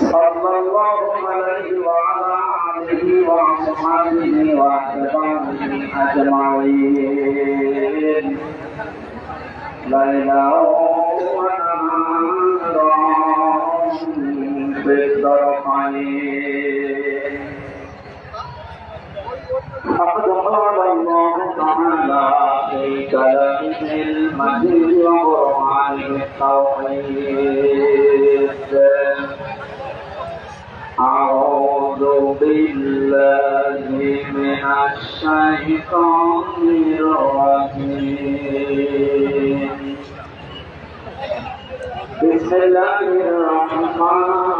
صلى الله عليه وعلى آله وأصحابه وأتباعه أجمعين ليلا ونهارا في الطرفين المجيد وقرآنه التوحيد أعوذ بالله من الشيطان الرجيم. بسم الله الرحمن الرحيم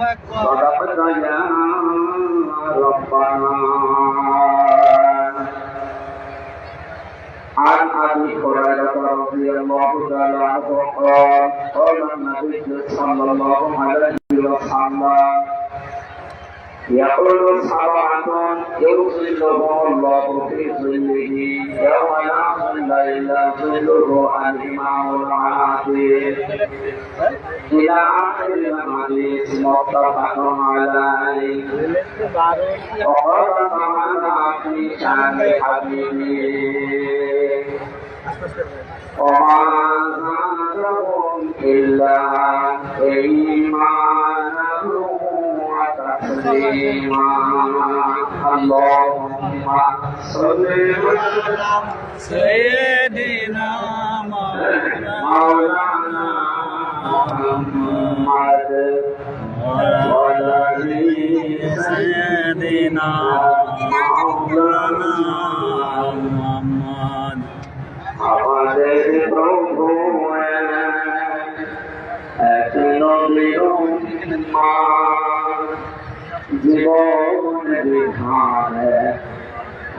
صدقت يا ربنا عن ابي هريره رضي الله تعالى عنه قال قال النبي صلى الله عليه وسلم يقول سبعة يظلهم الله في ظله يوم لا ظل إلا ظله الإمام العادل إلى آخر الحديث متفق عليه وقال تعالى في شان حبيبه وما زادهم إلا إيمانا وتسليما اللهم صل وسلم سيدنا مولانا محمد وعلى سيدنا مولانا محمد আমাদের প্রভু এক নবীন মা জীবন বিধান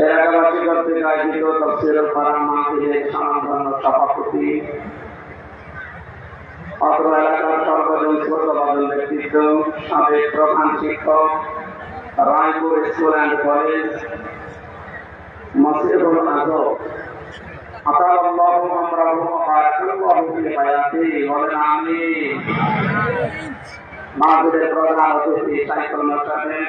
এলাকাবাসী কর্তৃক আয়োজিত তফসিরুল ফারাম মাহফিলের সনাতন সভাপতি। অত্র এলাকার সর্বজন শ্রোতবাদন ব্যক্তিত্ব, সাবেক প্রধান শিক্ষক, রায়পুর স্কুল অ্যান্ড কলেজ, মসজিদুল আজম মাহফিলের প্রধান অতিথি সাইকুল মোস্তাফে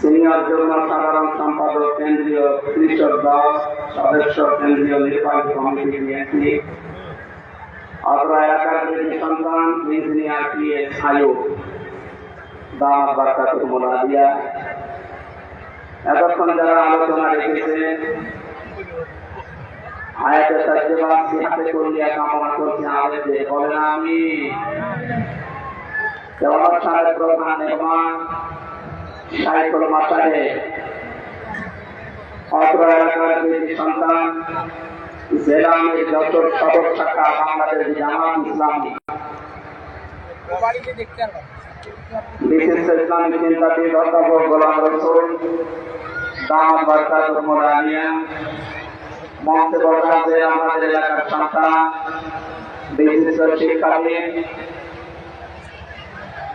সিনিয়র যুগ্ম সাধারণ সম্পাদক, কেন্দ্রীয় কৃষক দাস সদস্য কেন্দ্রীয় নির্বাহী কমিটি বিএনপি অত্র এলাকার সন্তান, ইঞ্জিনিয়ার পি এস আয়ুব দামাত বার্তাতুল মোলাদিয়া এতক্ষণ যারা আলোচনা রেখেছে হায়াতে সাজ্জেবাদ সিহাতে কামনা বলেন আমি সাহেব প্রধান এবং সাইকুল মাতারে অত্র এলাকার দুইটি সন্তান, জেলামের যত সদর শাখা বাংলাদেশ জামাত ইসলামী বিশিষ্ট আমাদের এলাকার সন্তান, বিশিষ্ট শিক্ষাবিদ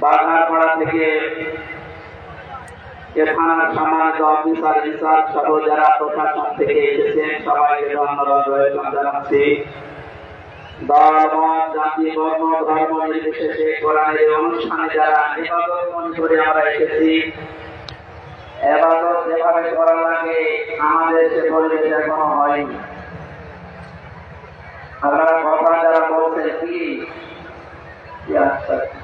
বাঘারপাড়া থেকে এ সম্মানিত অফিসার রিসার্চ সহ যারা প্রশাসন থেকে এসেছেন। সবাইকে ধন্যবাদ, রয়েছেন জানাচ্ছি। দল যারা ইবাদত মনে করে আমরা লাগে, আমাদের সে পরিবেশ এখনও হয়নি। আপনারা কথা যারা?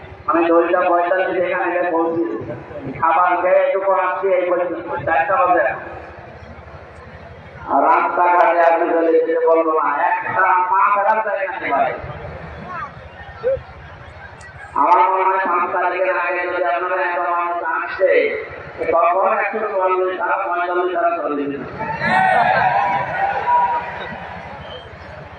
আমি দশটা পঁয়তাল্লিশ এখানে গিয়ে পৌঁছি। খাবার খেয়ে এইটুকু আসছি, এই পর্যন্ত। চারটা বাজে। রাস্তাঘাটে আপনি চলে যেতে বলব না, একটা পাঁচ হাজার জায়গা ভাই। আমার মনে হয় পাঁচ তারিখের আগে যদি আপনারা একটা মানুষ আসছে তখন একশো চুয়াল্লিশ তারা পঁয়তাল্লিশ তারা চল্লিশ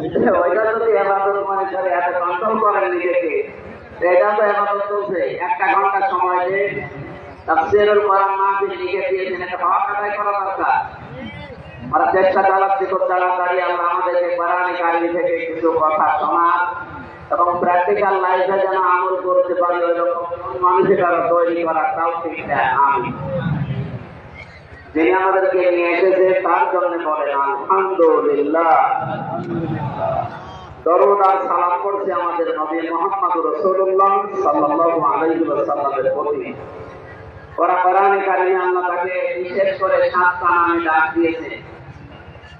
ওইটা যদি এবাদত মনে করে এত কন্ট্রোল করেন নিজেকে এটা তো এবাদত চলছে একটা ঘণ্টা সময় যে তাফসীরুল কোরআন মাহফিল লিখে দিয়েছেন এটা হক আদায় করা দরকার আমরা চেষ্টা চালাচ্ছি খুব তাড়াতাড়ি আমরা আমাদেরকে কোরআন কারিমি থেকে কিছু কথা শোনার এবং প্র্যাকটিক্যাল লাইফে যেন আমল করতে পারি ওইরকম মানুষের তৈরি করার তাও ঠিক আমি যিনি আমাদেরকে নিয়ে এসেছে, তার জন্য বলেন, আলহামদুলিল্লাহ। দরুদ আর সালাম করছে আমাদের নবী মোহাম্মদ রাসূলুল্লাহ সাল্লাল্লাহু আলাইহি ওয়াসাল্লামের প্রতি। ওরা কোরআনে কারিমে আল্লাহ তাকে বিশেষ করে সাতটা নামে ডাক দিয়েছে।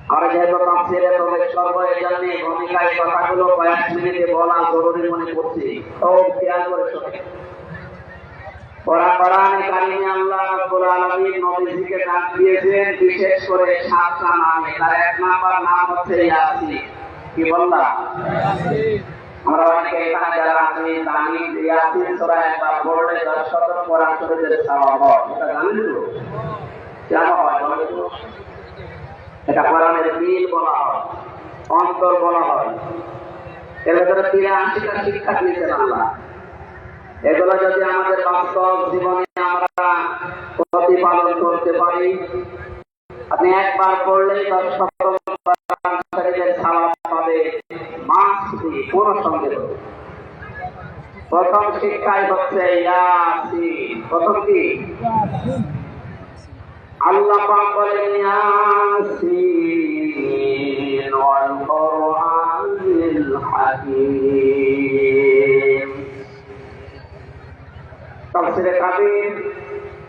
আমরা যেহেতু তাফসীরে প্রবেশ করব এই জন্য ভূমিকায় কথাগুলো কয়েক মিনিটে বলা জরুরি মনে করছি। ও খেয়াল করে শোনেন। ওরা কোরআনে কারিমে আল্লাহ রাব্বুল আলামিন নবীজিকে ডাক দিয়েছেন, বিশেষ করে সাতটা নামে। তার এক নাম্বার নাম হচ্ছে ইয়াসিন। কি আমরা অনেকে এখানে যারা আছি ইয়াসিন সূরা একবার পড়লে দশ শত কোরআন সওয়াব এটা জানেন তো? হয়? এটা কোরআনের দিল বলা হয়, অন্তর বলা হয়। এর ভেতরে তিরাশিটা শিক্ষা দিয়েছেন আল্লাহ। এগুলো যদি আমাদের বাস্তব জীবনে আমরা প্রতিপালন পারি আপনি একবার পড়লেই দশ শতকের সালাদ পাবে। মাস দিয়ে কোনো প্রথম শিক্ষাই হচ্ছে ইয়াসিন। প্রথম কি? আল্লাহ পাক বলেন, ইয়াসিন ওয়াল কুরআনিল হাকীম। তাফসিরে কাবির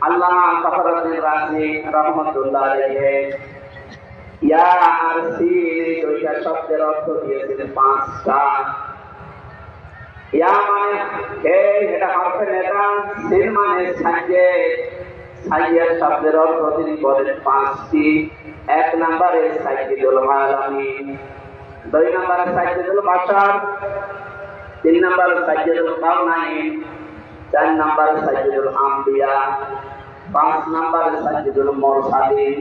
আল্লাহ ফখরুদ্দিন রাজি রহমতুল্লাহ আলাইহি। ইয়া আর সিন দুইটা শব্দের অর্থ দিয়েছিলেন পাঁচটা। ইয়া মানে হে, এটা হরফে নেতা, সিন মানে সাইয়ে। সাইয়ের শব্দের অর্থ তিনি বলেন পাঁচটি। এক নম্বরে সাইয়্যিদুল আলামিন, দুই নম্বরে সাইয়্যিদুল বাশার, তিন নম্বরে সাইয়্যিদুল কাউনাইন চার নম্বরে সাইয়্যিদুল আম্বিয়া। পাঁচ নম্বরে সাইয়্যিদুল মুরসালিন